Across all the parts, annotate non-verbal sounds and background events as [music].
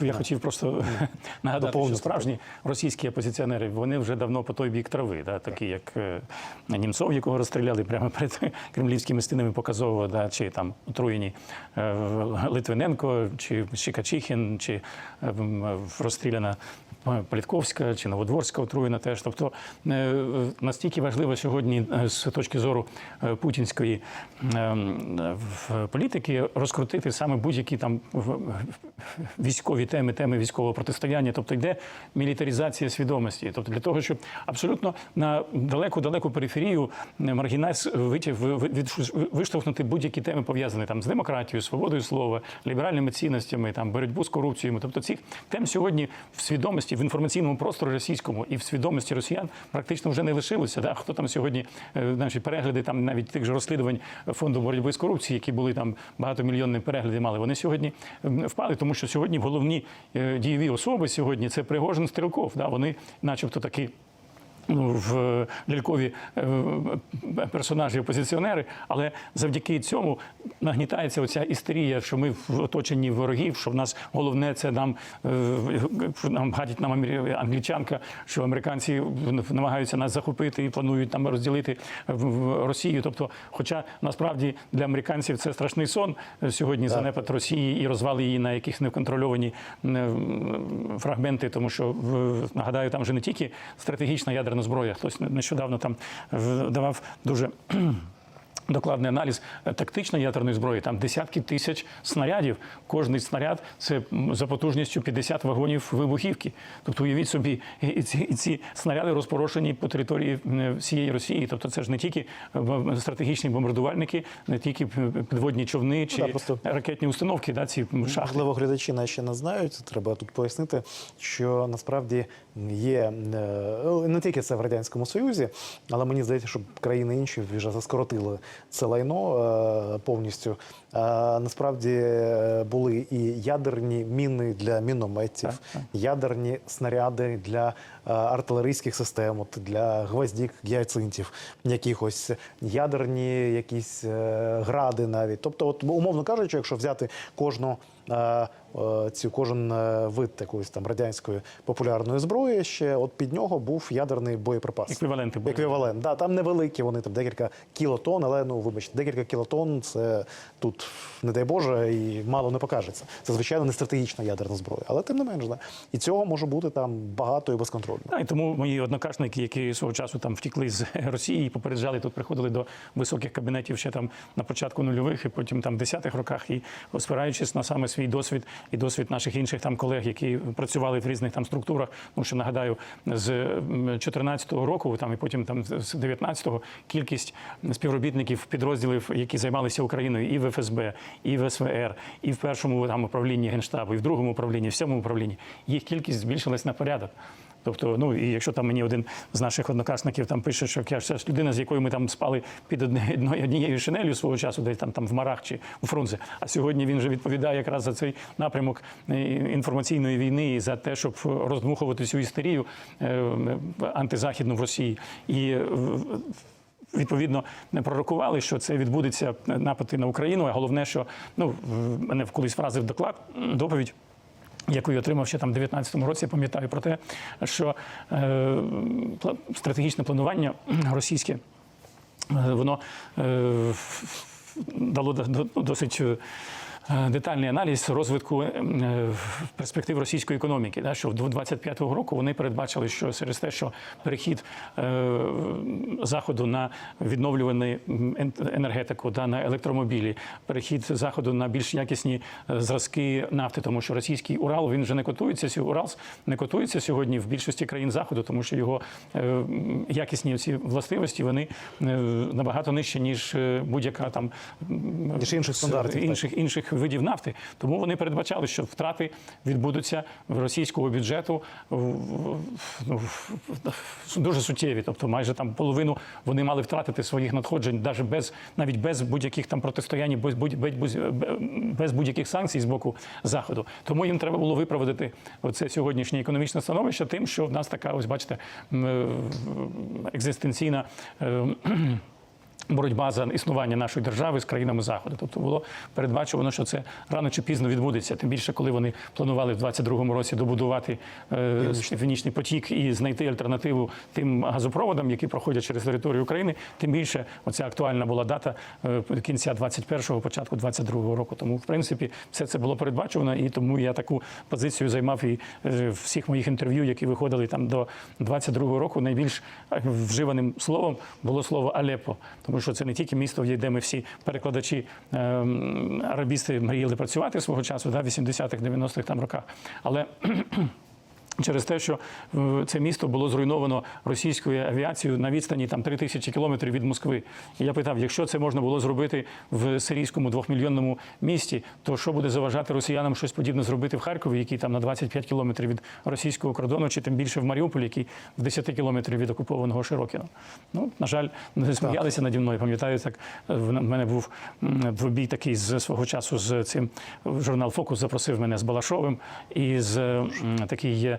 Я хотів просто [laughs] нагадати, що справжні російські опозиціонери вони вже давно по той бік трави, да, такі як е, Німцов, якого розстріляли прямо перед [laughs] кремлівськими стінами показово, да, чи там отруєні е, Литвиненко, чи Щекачихін, чи е, розстріляна Політковська чи Новодворська отруєна теж. Тобто е, настільки важливо сьогодні е, з точки зору е, путінської е, політики розкрутити саме будь-які там військові теми, теми військового протистояння. Тобто йде мілітаризація свідомості. Тобто для того, щоб абсолютно на далеку далеку периферію е, маргінальс виштовхнути будь-які теми пов'язані там з демократією, свободою слова, ліберальними цінностями, там боротьбу з корупцією. Тобто цих тем сьогодні в свідомості в інформаційному просторі російському і в свідомості росіян практично вже не лишилося. Да? Хто там сьогодні е, наші перегляди там навіть тих же розслідувань фонду боротьби з корупцією, які були там багатомільйонні перегляди мали, вони сьогодні впали, тому що сьогодні головні е, дієві особи сьогодні це Пригожин Стрілков. Да? Вони, начебто, такі. Ну, в лялькові е, персонажі опозиціонери, але завдяки цьому нагнітається оця істерія, що ми в оточенні ворогів, що в нас головне це нам, е, нам гадять нам англічанка, що американці намагаються нас захопити і планують там розділити в- Росію. Тобто, хоча насправді для американців це страшний сон е, сьогодні занепад Росії і розвал її на якісь неконтрольовані е, фрагменти, тому що нагадаю, там вже не тільки стратегічна ядерна зброя. Хтось нещодавно там давав дуже. [clears throat] Докладний аналіз е, тактичної ядерної зброї, там десятки тисяч снарядів. Кожний снаряд це за потужністю 50 вагонів вибухівки. Тобто уявіть собі, і- ці, і ці снаряди розпорошені по території всієї Росії. Тобто це ж не тільки е, стратегічні бомбардувальники, не тільки підводні човни чи да, просто- ракетні установки, да, ці шахти. Можливо, глядачі наші не знають. Треба тут пояснити, що насправді є е, не тільки це в радянському союзі, але мені здається, що країни інші вже скоротили це лайно е, повністю. Насправді е, були і ядерні міни для мінометів, ядерні снаряди для артилерійських систем, от для гвоздік, гіацинтів, якихось ядерні якісь гради навіть. Тобто, от умовно кажучи, якщо взяти кожну е, е, кожен е, вид якоїсь там радянської популярної зброї, ще от під нього був ядерний боєприпас. Еквіваленти були. Еквівалент. Да, там невеликі, вони там декілька кілотон, але ну вибачте, декілька кілотон це тут, не дай Боже, і мало не покажеться. Це звичайно не стратегічна ядерна зброя, але тим не менш, да. і цього може бути там багато і безконтрольно. Да, і тому мої однокашники, які свого часу там втікли з [laughs] Росії, попереджали, тут приходили до високих кабінетів ще там на початку нульових і потім там десятих роках, і спираючись на саме свій досвід і досвід наших інших там колег, які працювали в різних там структурах. Ну що нагадаю, з 14-го року, там і потім там з 19-го кількість співробітників підрозділів, які займалися Україною і в ФСБ, і в СВР, і в першому там управлінні генштабу, і в другому управлінні, і в сьомому управлінні, їх кількість збільшилась на порядок. Тобто, ну і якщо там мені один з наших однокашників там пише, що я ж людина, з якою ми там спали під одне- однією шинелью свого часу, десь там, там в Марах чи у Фрунзе, а сьогодні він вже відповідає якраз за цей напрямок е, інформаційної війни і за те, щоб роздмухувати цю істерію е, антизахідну в Росії. І е, Відповідно, не пророкували, що це відбудеться напади на Україну. А головне, що ну в мене колись вразив доклад доповідь. Яку я отримав ще там в 19-му році, пам'ятаю про те, що е, стратегічне планування російське е, воно е, дало до- до- досить е, детальний аналіз розвитку е, перспектив російської економіки. Да, що до 25-го року вони передбачили, що через те, що перехід е, заходу на відновлювану енергетику, да, на електромобілі, перехід заходу на більш якісні е, зразки нафти, тому що російський Урал він вже не котується. Уралс не котується сьогодні в більшості країн заходу, тому що його е, якісні ці властивості вони е, набагато нижчі, ніж е, будь-яка там Ніж інших стандартів, так. інших інших видів нафти. Тому вони передбачали, що втрати відбудуться в російського бюджету ну, дуже суттєві. Тобто, майже там половину вони мали втратити своїх надходжень, навіть без навіть без будь-яких там протистоянь, без будь без, без будь-яких санкцій з боку заходу. Тому їм треба було виправдати оце сьогоднішнє економічне становище, тим, що в нас така, ось бачите, е, екзистенційна. Е, боротьба за існування нашої держави з країнами заходу. Тобто було передбачувано, що це рано чи пізно відбудеться. Тим більше, коли вони планували в 22-му році добудувати е, північний потік і знайти альтернативу тим газопроводам, які проходять через територію України. Тим більше оця актуальна була дата е, кінця 21-го, початку 22-го року. Тому, в принципі, все це було передбачено, і тому я таку позицію займав і е, в всіх моїх інтерв'ю, які виходили там до 22-го року. Найбільш е, вживаним словом було слово Алепо, тому що це не тільки місто, де ми всі перекладачі ем, арабісти мріяли працювати свого часу, да, в 80-х, 90-х там роках, але Через те, що е, це місто було зруйновано російською авіацією на відстані там 3 тисячі кілометрів від Москви. І я питав, якщо це можна було зробити в сирійському двохмільйонному місті, то що буде заважати росіянам щось подібне зробити в Харкові, який там на 25 кілометрів від російського кордону, чи тим більше в Маріуполі, який в 10 кілометрів від окупованого Широкіно. Ну, на жаль, не сміялися наді мною. Пам'ятаю, так е, в мене був двобій такий з свого часу з цим журнал Фокус запросив мене з Балашовим і з такий є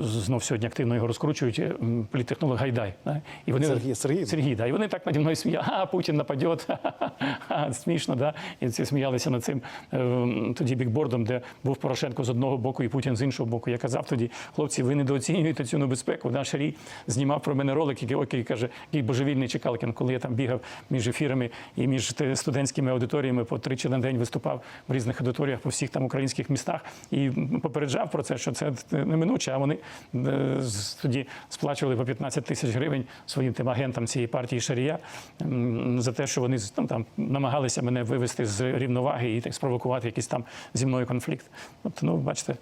знов сьогодні активно його розкручують. м, Політтехнолог Гайдай. да. І вони Сергій- Сергій? Сергій, да. І вони так наді мною сміяли, [laughs] а Путін нападе, [laughs] смішно, да. І ці сміялися над цим е, тоді бікбордом, де був Порошенко з одного боку і Путін з іншого боку. Я казав тоді, хлопці, ви недооцінюєте цю небезпеку. Да, Шарій знімав про мене ролик, який, який каже, який божевільний Чекалкін, коли я там бігав між ефірами і між студентськими аудиторіями по тричі на день виступав в різних аудиторіях по всіх там українських містах і попереджав про це, що це неминуче. А вони е, тоді сплачували по 15 тисяч гривень своїм тим агентам цієї партії Шарія за те, що вони ну, там намагалися мене вивести з рівноваги і так спровокувати якийсь там зі мною конфлікт. Тобто, ну бачите,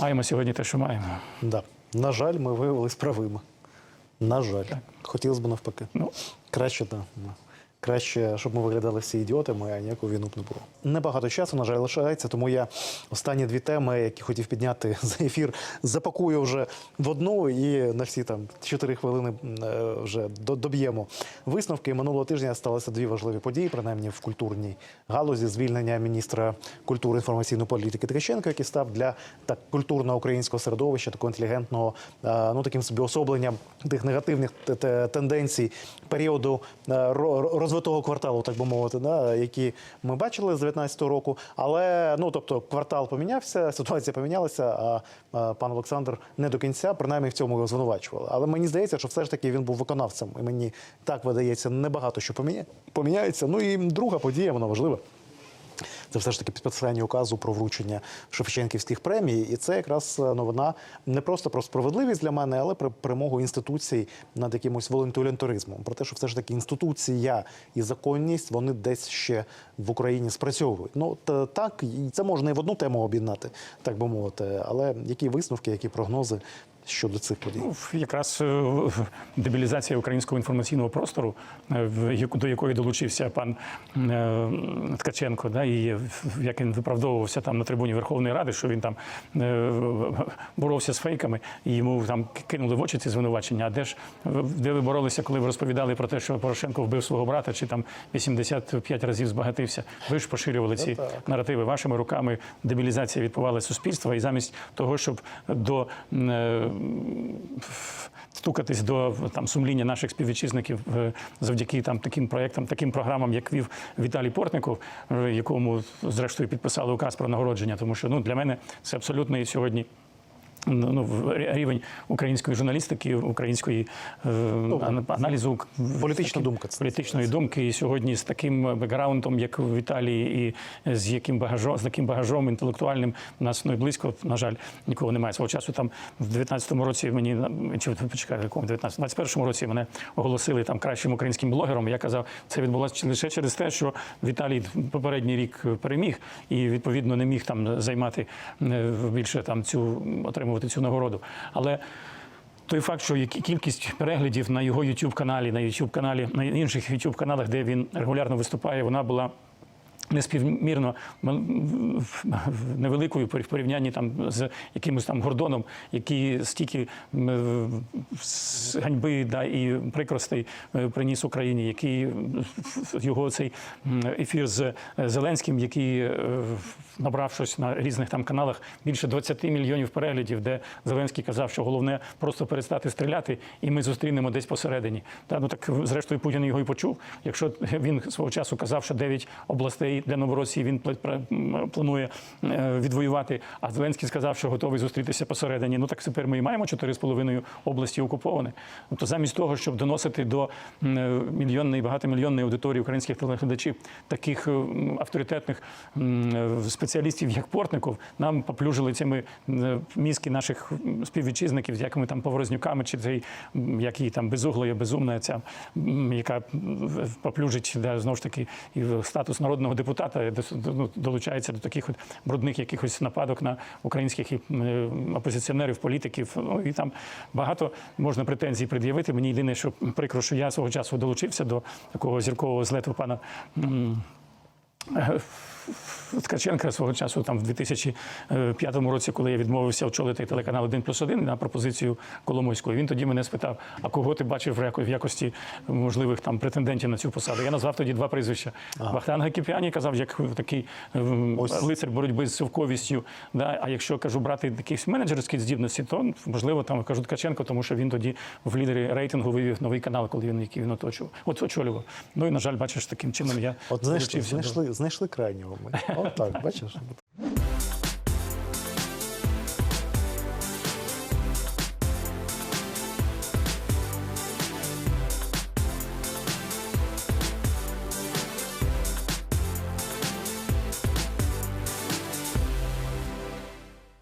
маємо сьогодні те, що маємо. Да. На жаль, ми виявилися правими. На жаль. Хотілося б навпаки. Ну Краще, да. да. Краще, щоб ми виглядали всі ідіотами, а ніякого війну б не було. Небагато часу, на жаль, лишається, тому я останні дві теми, які хотів підняти [laughs] за ефір, запакую вже в одну і на всі там чотири хвилини е, вже доб'ємо висновки. Минулого тижня сталися дві важливі події, принаймні в культурній галузі. Звільнення міністра культури інформаційної політики Ткаченка, який став для так культурного українського середовища, такого інтелігентного, е, ну таким собі особленням тих негативних те- те- тенденцій періоду е, ро- розвитого кварталу, так би мовити, да, які ми бачили з 19-го року. Але ну тобто квартал помінявся, ситуація помінялася. А, а пан Олександр не до кінця, принаймні в цьому його звинувачували. Але мені здається, що все ж таки він був виконавцем, і мені так видається небагато що поміня- поміняється. Ну і друга подія, вона важлива. Це все ж таки підписання указу про вручення Шевченківських премій. І це якраз е, новина не просто про справедливість для мене, але про перемогу інституцій над якимось волонтаризмом. Про те, що все ж таки інституція і законність вони десь ще в Україні спрацьовують. Ну та- так, це можна і в одну тему об'єднати, так би мовити. Але які висновки, які прогнози щодо цих подій? Ну, якраз е, дебілізація українського інформаційного простору, е, до якої долучився пан е, Ткаченко, да, і як він виправдовувався там на трибуні Верховної Ради, що він там боровся з фейками, і йому там кинули в очі ці звинувачення. А де ж де ви боролися, коли ви розповідали про те, що Порошенко вбив свого брата, чи там 85 разів збагатився? Ви ж поширювали ці наративи вашими руками. Дебілізація відбувала суспільства, і замість того, щоб до стукатись до там сумління наших співвітчизників е, завдяки там таким проектам, таким програмам, як вів Віталій Портников, е, якому зрештою підписали указ про нагородження. Тому що ну для мене це абсолютно і сьогодні. Ну, в- рівень української журналістики, української е, аналізу політична думка це політичної думки. І сьогодні з таким бекграундом, як в Італії, і з яким багажом, з таким багажом інтелектуальним у нас ну і близько, на жаль, нікого немає. Свого часу там в 19-му році мені чи почекай, якому 19 21-му році мене оголосили там кращим українським блогером. Я казав, це відбулося лише через те, що Віталій попередній рік переміг і відповідно не міг там займати е, більше там цю отримувати цю нагороду. Але той факт, що кількість переглядів на його youtube каналі на youtube каналі на інших youtube каналах де він регулярно виступає, вона була неспівмірно невеликою в порівнянні там з якимось там Гордоном, який стільки ганьби да, і прикростей е, приніс Україні, який його цей ефір з е, Зеленським, який е, набрав щось на різних там каналах більше 20 мільйонів переглядів, де Зеленський казав, що головне просто перестати стріляти, і ми зустрінемо десь посередині. Та ну так зрештою Путін його і почув. Якщо він свого часу казав, що 9 областей для Новоросії він планує е, відвоювати, а Зеленський сказав, що готовий зустрітися посередині. Ну так тепер ми і маємо 4,5 області окуповані. Тобто, замість того, щоб доносити до е, мільйонної багатомільйонної аудиторії українських телеглядачів таких е, авторитетних спеціалістів, як Портников, нам поплюжили цими мізки наших співвітчизників, з якими там поворознюками, чи цей як її там безуглая, безумна ця, яка поплюжить да, знову ж таки і статус народного депутата до- ну, долучається до таких от брудних якихось нападок на українських опозиціонерів, політиків. Ну і там багато можна претензій пред'явити. Мені єдине, що прикро, що я свого часу долучився до такого зіркового злету пана. Ткаченка свого часу, там в 2005 році, коли я відмовився очолити телеканал 1 плюс 1 на пропозицію Коломойського, він тоді мене спитав: а кого ти бачив в яко- в якості можливих там претендентів на цю посаду? Я назвав тоді два прізвища. Вахтанг Гакіпяні казав, як такий ем, Ось. лицар боротьби з совковістю. Да? А якщо кажу брати якісь менеджерські здібності, то можливо там кажу Ткаченко, тому що він тоді в лідері рейтингу вивів новий канал, коли він який він оточував. От очолював. Ну і на жаль, бачиш, таким чином я От знайшли, знайшли, знайшли крайнього. Ми. От так, бачиш.